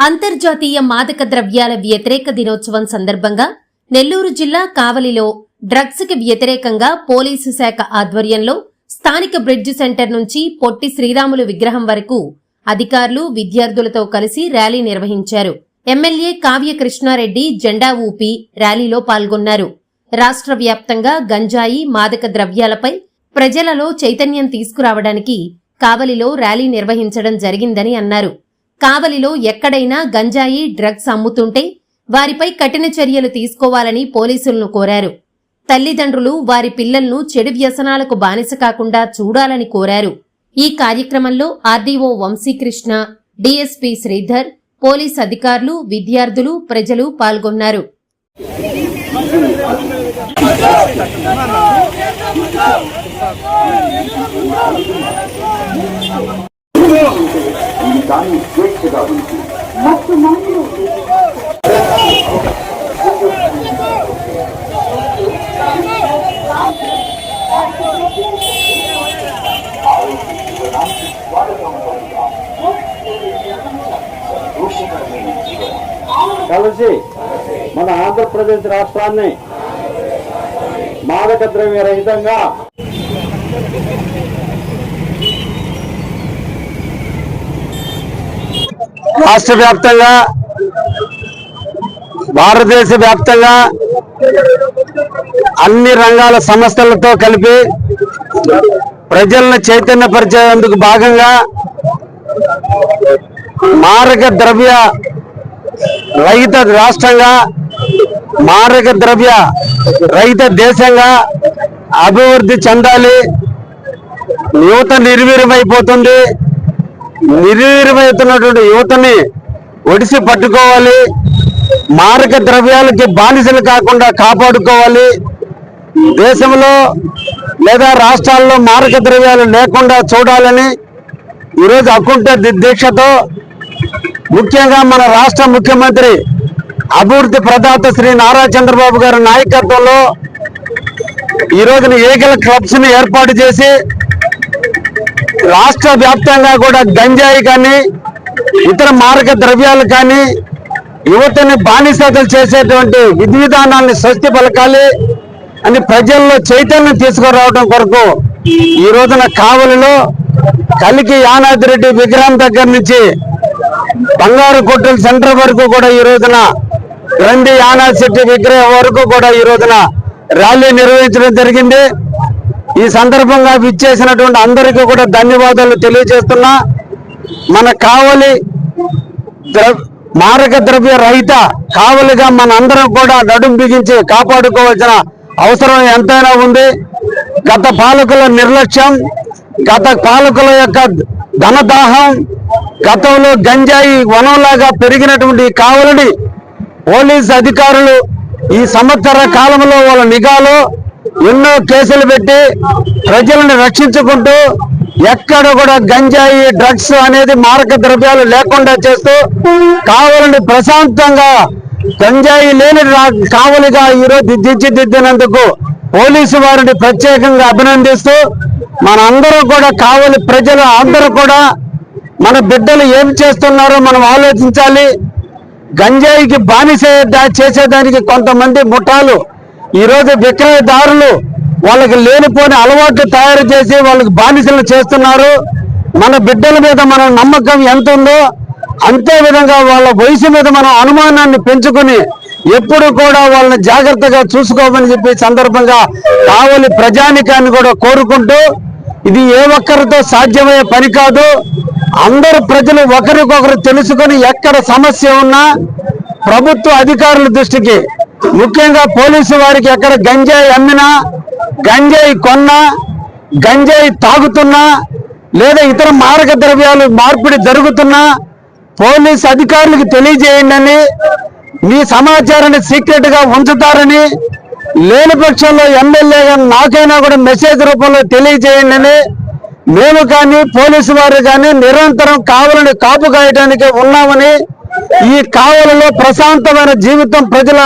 అంతర్జాతీయ మాదక ద్రవ్యాల వ్యతిరేక దినోత్సవం సందర్భంగా నెల్లూరు జిల్లా కావలిలో డ్రగ్స్కి వ్యతిరేకంగా పోలీసు శాఖ ఆధ్వర్యంలో స్థానిక బ్రిడ్జ్ సెంటర్ నుంచి పొట్టి శ్రీరాములు విగ్రహం వరకు అధికారులు విద్యార్థులతో కలిసి ర్యాలీ నిర్వహించారు. ఎమ్మెల్యే కావ్య కృష్ణారెడ్డి జెండా ఊపి ర్యాలీలో పాల్గొన్నారు. రాష్ట్ర వ్యాప్తంగా గంజాయి మాదక ద్రవ్యాలపై ప్రజలలో చైతన్యం తీసుకురావడానికి కావలిలో ర్యాలీ నిర్వహించడం జరిగిందని అన్నారు. కావలిలో ఎక్కడైనా గంజాయి డ్రగ్స్ అమ్ముతుంటే వారిపై కఠిన చర్యలు తీసుకోవాలని పోలీసులను కోరారు. తల్లిదండ్రులు వారి పిల్లలను చెడు వ్యసనాలకు బానిస కాకుండా చూడాలని కోరారు. ఈ కార్యక్రమంలో RDO Vamsikrishna DSP Sridhar police అధికారులు విద్యార్థులు ప్రజలు పాల్గొన్నారు. దాన్ని స్వేచ్ఛగా ఉంచి ಮತ್ತು ನಾನು కలిసి మన ఆంధ్రప్రదేశ్ రాష్ట్రాన్ని మాదక ద్రవ్య రహితంగా రాష్ట్ర వ్యాప్తంగా భారతదేశ వ్యాప్తంగా అన్ని రంగాల సంస్థలతో కలిపి ప్రజలను చైతన్యపరిచేందుకు భాగంగా మారక ద్రవ్య రహిత రాష్ట్రంగా మారక ద్రవ్య రహిత దేశంగా అభివృద్ధి చెందాలి. యువత నిర్వీర్యమైపోతుంది. నిర్వీర్యమవుతున్నటువంటి యువతని ఒడిసి పట్టుకోవాలి మారక ద్రవ్యాలకి బానిసలు కాకుండా కాపాడుకోవాలి. దేశంలో లేదా రాష్ట్రాల్లో మారక ద్రవ్యాలు లేకుండా చూడాలని ఈరోజు అకుంఠ దీక్షతో ముఖ్యంగా మన రాష్ట్ర ముఖ్యమంత్రి అభివృద్ధి ప్రదాత శ్రీ నారా చంద్రబాబు గారి నాయకత్వంలో ఈ రోజున ఏకల క్లబ్స్ని ఏర్పాటు చేసి రాష్ట్ర వ్యాప్తంగా కూడా గంజాయి కానీ ఇతర మారక ద్రవ్యాలు కానీ యువతని బానిసతలు చేసేటువంటి విధి విధానాన్ని స్వస్తి పలకాలి అని ప్రజల్లో చైతన్యం తీసుకురావడం కొరకు ఈ రోజున కావలిలో కలికి యానాది రెడ్డి విగ్రహం దగ్గర నుంచి బంగారు కొట్టుల సెంటర్ వరకు కూడా ఈ రోజున గ్రంథి యానాది శెట్టి విగ్రహం వరకు కూడా ఈ రోజున ర్యాలీ నిర్వహించడం జరిగింది. ఈ సందర్భంగా విచ్చేసినటువంటి అందరికీ కూడా ధన్యవాదాలు తెలియజేస్తున్నా. మన కావలి మారక ద్రవ్య రహిత కావలిగా మన అందరం కూడా నడుం బిగించి కాపాడుకోవాల్సిన అవసరం ఎంతైనా ఉంది. గత పాలకుల నిర్లక్ష్యం గత పాలకుల యొక్క ధనదాహం గతంలో గంజాయి వనంలాగా పెరిగినటువంటి కావలిని పోలీస్ అధికారులు ఈ సంవత్సర కాలంలో వాళ్ళ నిఘాలో ఎన్నో కేసులు పెట్టి ప్రజలను రక్షించుకుంటూ ఎక్కడ కూడా గంజాయి డ్రగ్స్ అనేది మారక ద్రవ్యాలు లేకుండా చేస్తూ కావాలని ప్రశాంతంగా గంజాయి లేని రా- కావలిగా ఈరోజు తీర్చిదిద్దినందుకు పోలీసు వారిని ప్రత్యేకంగా అభినందిస్తూ మనందరం కూడా కావలి ప్రజలు అందరూ కూడా మన బిడ్డలు ఏం చేస్తున్నారో మనం ఆలోచించాలి. గంజాయికి బానిస చేసేదానికి కొంతమంది ముఠాలు ఈరోజు విక్రయదారులు వాళ్ళకి లేనిపోని అలవాట్లు తయారు చేసి వాళ్ళకి బానిసలు చేస్తున్నారు. మన బిడ్డల మీద మన నమ్మకం ఎంత ఉందో అంతే విధంగా వాళ్ళ వయసు మీద మనం అనుమానాన్ని పెంచుకుని ఎప్పుడు కూడా వాళ్ళని జాగ్రత్తగా చూసుకోమని చెప్పి సందర్భంగా కావలి ప్రజానికాన్ని కూడా కోరుకుంటూ ఇది ఏ ఒక్కరితో సాధ్యమయ్యే పని కాదు. అందరు ప్రజలు ఒకరికొకరు తెలుసుకొని ఎక్కడ సమస్య ఉన్నా ప్రభుత్వ అధికారుల దృష్టికి ముఖ్యంగా పోలీసు వారికి ఎక్కడ గంజాయి అమ్మినా గంజాయి కొన్నా గంజాయి తాగుతున్నా లేదా ఇతర మారక ద్రవ్యాలు మార్పిడి జరుగుతున్నా పోలీస్ అధికారులకు తెలియజేయండి అని మీ సమాచారాన్ని సీక్రెట్గా ఉంచుతారని లేని పక్షంలో ఎమ్మెల్యేగా నాకైనా కూడా మెసేజ్ రూపంలో తెలియజేయండి అని మేము కానీ పోలీసు వారు కానీ నిరంతరం కావాలని కాపు కాయడానికి ఉన్నామని ఈ కావలలో ప్రశాంతమైన జీవితం ప్రజల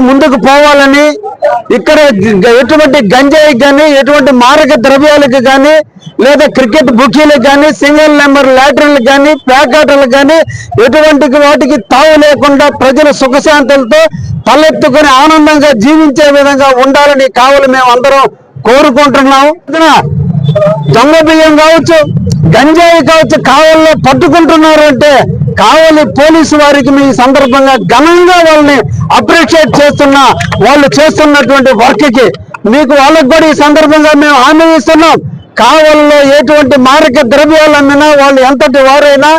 ముందుకు పోవాలని ఇక్కడ ఎటువంటి గంజాయి కానీ ఎటువంటి మారక ద్రవ్యాలకు కానీ లేదా క్రికెట్ బుకీలకు కానీ సింగిల్ నెంబర్ లాటరీలకు కానీ ప్యాకెట్లకు కానీ ఎటువంటి వాటికి తావు లేకుండా ప్రజల సుఖశాంతులతో తలెత్తుకొని ఆనందంగా జీవించే విధంగా ఉండాలని కావాలి మేము అందరం కోరుకుంటున్నాం. దొంగ బియ్యం కావచ్చు గంజాయి కావచ్చు కావల్లో పట్టుకుంటున్నారు అంటే కావలి పోలీసు వారికి మీ సందర్భంగా ఘనంగా వాళ్ళని అప్రిషియేట్ చేస్తున్న వాళ్ళు చేస్తున్నటువంటి వర్క్కి మీకు వాళ్ళకు కూడా ఈ సందర్భంగా మేము హామీ ఇస్తున్నాం. ఎటువంటి మారక ద్రవ్యాలు అమ్మినా వాళ్ళు ఎంతటి వారైనా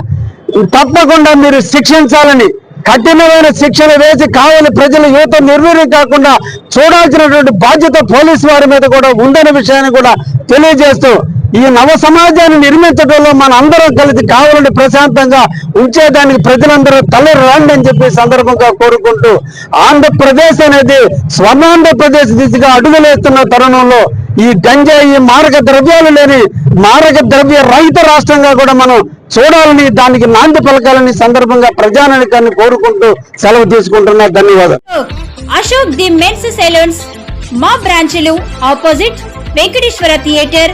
తప్పకుండా మీరు శిక్షించాలని కఠినమైన శిక్షణ వేసి కావలి ప్రజల యువత నిర్వీర్యం కాకుండా చూడాల్సినటువంటి బాధ్యత పోలీసు వారి మీద కూడా ఉందనే విషయాన్ని కూడా తెలియజేస్తూ ఈ నవ సమాజాన్ని నిర్మించడంలో మన అందరం కలిసి కావాలని ప్రశాంతంగా ఉంచేదానికి ప్రజలందరూ తల రండి అని చెప్పి సందర్భంగా కోరుకుంటూ ఆంధ్రప్రదేశ్ అనేది స్వర్ణాంధ్రప్రదేశ్ దిశగా అడుగులేస్తున్న తరుణంలో ఈ గంజాయి మారక ద్రవ్యాలు లేని మారక ద్రవ్య రహిత రాష్ట్రంగా కూడా మనం చూడాలని దానికి నాంది పలకాలని సందర్భంగా ప్రజానానికాన్ని కోరుకుంటూ సెలవు తీసుకుంటున్నా. ధన్యవాదాలు. అశోక్ ది మెన్స్ సెలూన్స్ మా బ్రాంచ్లు opposite Venkateswara theatre